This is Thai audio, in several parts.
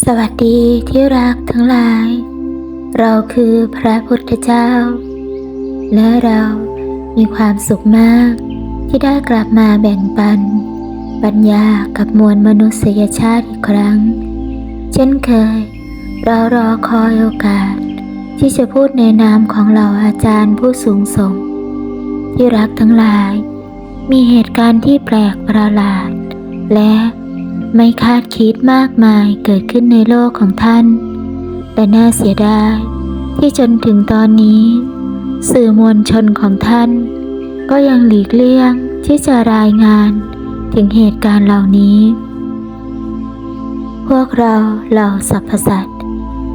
สวัสดีที่รักทั้งหลาย เราคือพระพุทธเจ้า และเรามีความสุขมากที่ได้กลับมาแบ่งปัน ปัญญากับมวลมนุษยชาติอีกครั้ง เช่นเคย เรารอคอยโอกาส ที่จะพูดในนามของเหล่าอาจารย์ผู้สูงส่ง ที่รักทั้งหลาย มีเหตุการณ์ที่แปลกประหลาด และ ไม่คาดคิดมากมายเกิดขึ้นในโลกของท่าน แต่น่าเสียดายที่จนถึงตอนนี้ สื่อมวลชนของท่าน ก็ยังหลีกเลี่ยงที่จะรายงานถึงเหตุการณ์เหล่านี้ พวกเราเหล่าสรรพสัตว์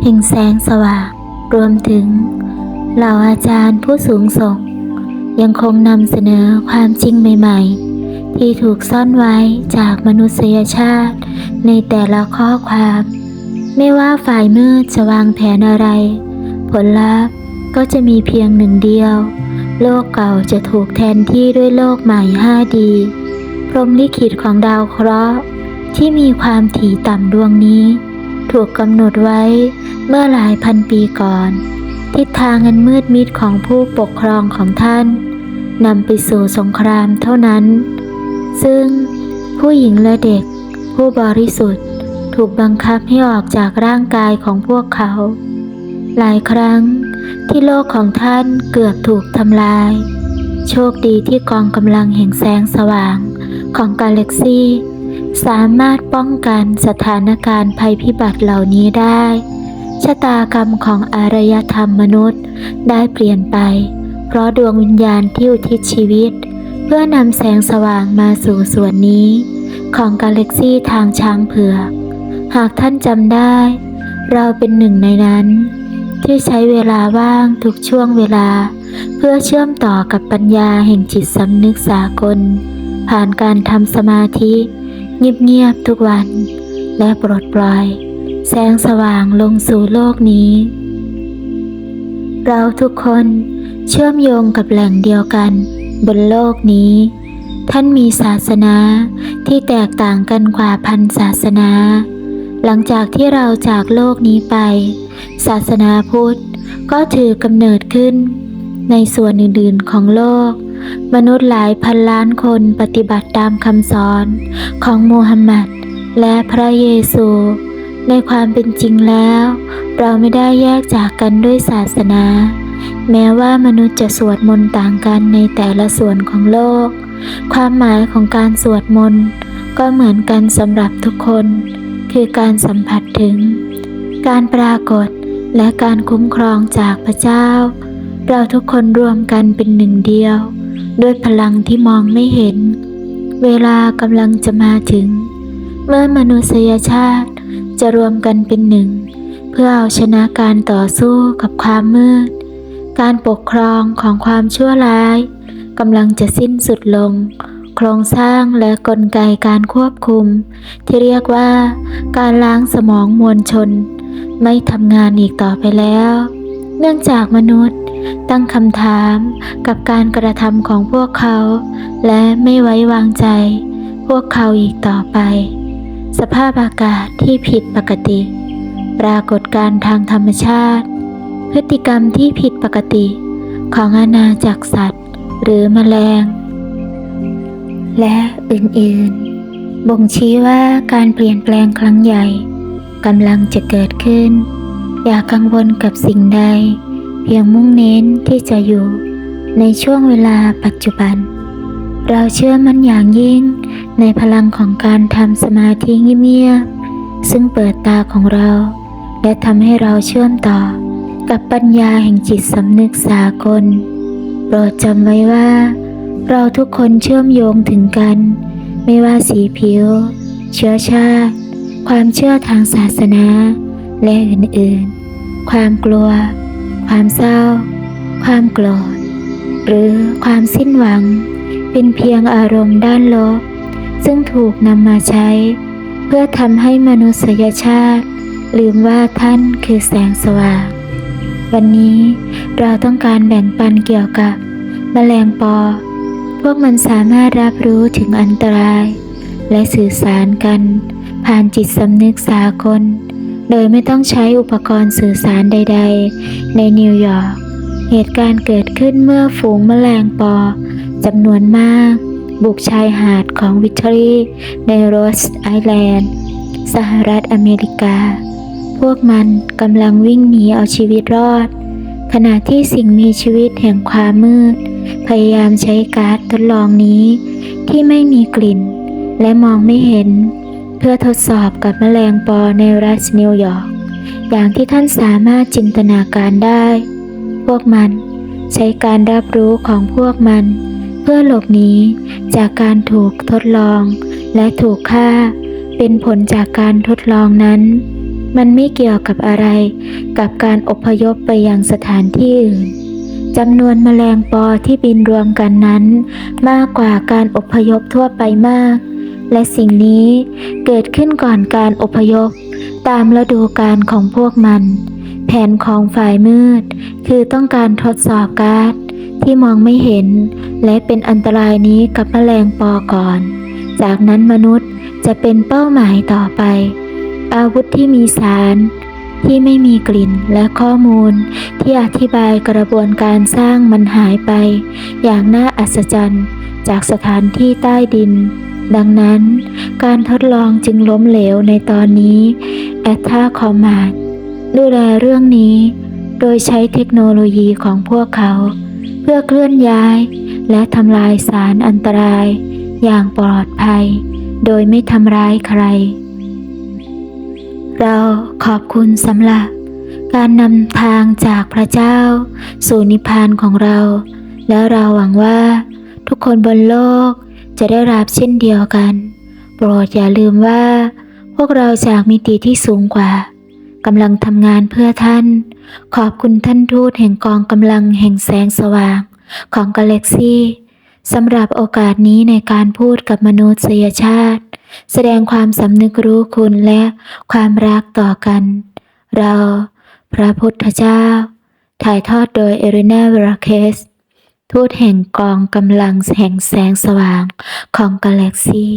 แห่งแสงสว่างรวมถึง เหล่าอาจารย์ผู้สูงส่ง ยังคงนำเสนอความจริงใหม่ ๆ ที่ถูกซ่อนไว้จากมนุษยชาติ ในแต่ละข้อความ ไม่ว่าฝ่ายมืดจะวางแผนอะไร ผลลัพธ์ก็จะมีเพียงหนึ่งเดียว โลกเก่าจะถูกแทนที่ด้วยโลกใหม่ 5D พรหมลิขิตของดาวเคราะห์ที่มีความถี่ต่ำดวงนี้ ถูกกำหนดไว้เมื่อหลายพันปีก่อน ทิศทางอันมืดมิดของผู้ปกครองของท่านนำไปสู่สงครามเท่านั้น ซึ่งผู้หญิงและเด็ก ผู้บริสุทธิ์ ถูกบังคับให้ออกจากร่างกายของพวกเขา หลายครั้งที่โลกของท่านเกือบถูกทำลาย โชคดีที่กองกำลังแห่งแสงสว่างของกาแล็กซีสามารถป้องกันสถานการณ์ภัยพิบัติเหล่านี้ได้ ชะตากรรมของอารยธรรมมนุษย์ได้เปลี่ยนไป เพราะดวงวิญญาณที่อุทิศชีวิต เพื่อนำแสงสว่างมาสู่ส่วนนี้ ของกาแล็กซี่ทางช้างเผือก หากท่านจำได้ เราเป็นหนึ่งในนั้น ที่ใช้เวลาว่างทุกช่วงเวลา เพื่อเชื่อมต่อกับปัญญาแห่งจิตสำนึกสากล ผ่านการทำสมาธิ เงียบๆทุกวัน และปลดปล่อย แสงสว่างลงสู่โลกนี้ เราทุกคนเชื่อมโยงกับแหล่งเดียวกัน บนโลกนี้ ท่านมีศาสนาที่แตกต่างกันกว่าพันศาสนา หลังจากที่เราจากโลกนี้ไป ศาสนาพุทธก็ถือกำเนิดขึ้น ในส่วนอื่นๆของโลก มนุษย์หลายพันล้านคนปฏิบัติตามคำสอนของมูฮัมหมัดและพระเยซู ในความเป็นจริงแล้ว เราไม่ได้แยกจากกันด้วยศาสนา แม้ว่ามนุษย์จะสวดมนต์ต่างกันในแต่ละส่วนของโลก ความหมายของการสวดมนต์ก็เหมือนกันสำหรับทุกคน คือการสัมผัสถึง การปรากฏและการคุ้มครองจากพระเจ้า เราทุกคนรวมกันเป็นหนึ่งเดียว ด้วยพลังที่มองไม่เห็น เวลากำลังจะมาถึง เมื่อมนุษยชาติจะรวมกันเป็นหนึ่ง เพื่อเอาชนะการต่อสู้กับความมืด การปกครองของความชั่วร้ายกำลังจะสิ้นสุดลง โครงสร้างและกลไกการควบคุม ที่เรียกว่าการล้างสมองมวลชน ไม่ทำงานอีกต่อไปแล้ว เนื่องจากมนุษย์ตั้งคำถามกับการกระทำของพวกเขา และไม่ไว้วางใจ พวกเขาอีกต่อไป สภาพอากาศที่ผิดปกติ ปรากฏการทางธรรมชาติ พฤติกรรมที่ผิดปกติของอาณาจักรสัตว์ หรือแมลง และอื่นๆ บ่งชี้ว่าการเปลี่ยนแปลงครั้งใหญ่กำลังจะเกิดขึ้น อย่ากังวลกับสิ่งใด เพียงมุ่งเน้นที่จะอยู่ในช่วงเวลาปัจจุบัน เราเชื่อมั่นอย่างยิ่งในพลังของการทำสมาธิเงียบๆซึ่งเปิดตาของเรา และทำให้เราเชื่อมต่อ กับปัญญาแห่งจิตสำนึกสากล โปรดจำไว้ว่า เราทุกคนเชื่อมโยงถึงกัน ไม่ว่าสีผิว เชื้อชาติ ความเชื่อทางศาสนา และอื่นๆ ความกลัว ความเศร้า ความโกรธ หรือความสิ้นหวัง เป็นเพียงอารมณ์ด้านลบ ซึ่งถูกนำมาใช้ เพื่อทำให้มนุษยชาติ ลืมว่าท่านคือแสงสว่าง วันนี้เราต้องการแบ่งปันเกี่ยวกับ แมลงปอ พวกมันสามารถรับรู้ถึงอันตราย และสื่อสารกัน ผ่านจิตสำนึกสากล โดยไม่ต้องใช้อุปกรณ์สื่อสารใด ๆ ในนิวยอร์ก เหตุการณ์เกิดขึ้นเมื่อฝูงแมลงปอจำนวนมาก บุกชายหาดของวิกตอรีในโรสไอแลนด์ สหรัฐอเมริกา พวกมันกำลังวิ่งหนีเอาชีวิตรอด ขณะที่สิ่งมีชีวิตแห่งความมืด พยายามใช้การ์ดทดลองนี้ ที่ไม่มีกลิ่น และมองไม่เห็น เพื่อทดสอบกับแมลงปอในรัฐนิวยอร์กอย่างที่ท่านสามารถจินตนาการได้ พวกมันใช้การรับรู้ของพวกมัน เพื่อหลบหนีจากการถูกทดลอง และถูกฆ่า เป็นผลจากการทดลองนั้น มันไม่เกี่ยวกับอะไร กับการอพยพไปยังสถานที่อื่นจำนวนแมลงปอที่บินรวมกันนั้น มากกว่าการอพยพทั่วไปมาก และสิ่งนี้เกิดขึ้นก่อนการอพยพ ตามฤดูกาลของพวกมัน แผนของฝ่ายมืด คือต้องการทดสอบการ์ดที่มองไม่เห็น และเป็นอันตรายนี้กับแมลงปอก่อน จากนั้นมนุษย์จะเป็นเป้าหมายต่อไป อาวุธที่มีสารที่ไม่มีกลิ่นและข้อมูล ที่อธิบายกระบวนการสร้างมันหายไป อย่างน่าอัศจรรย์ จากสถานที่ใต้ดิน ดังนั้น การทดลองจึงล้มเหลวในตอนนี้แอตทาคอมมานดูแลเรื่องนี้ โดยใช้เทคโนโลยีของพวกเขา เพื่อเคลื่อนย้าย และทำลายสารอันตราย อย่างปลอดภัย โดยไม่ทำร้ายใคร เราขอบคุณสำหรับ การนำทางจากพระเจ้า สู่นิพพานของเรา และเราหวังว่า ทุกคนบนโลกจะได้รับเช่นเดียวกัน โปรดอย่าลืมว่า พวกเราจากมิติที่สูงกว่ากำลังทำงานเพื่อท่าน ขอบคุณท่านทูตแห่งกองกำลังแห่งแสงสว่างของกาแล็กซี่สำหรับโอกาสนี้ในการพูดกับมนุษยชาติ แสดงความสำนึกรู้คุณและความรักต่อกัน เรา พระพุทธเจ้า ถ่ายทอดโดยเอรินาเวราเคส ทูตแห่งกองกำลังแห่งแสงสว่างของกาแล็กซี่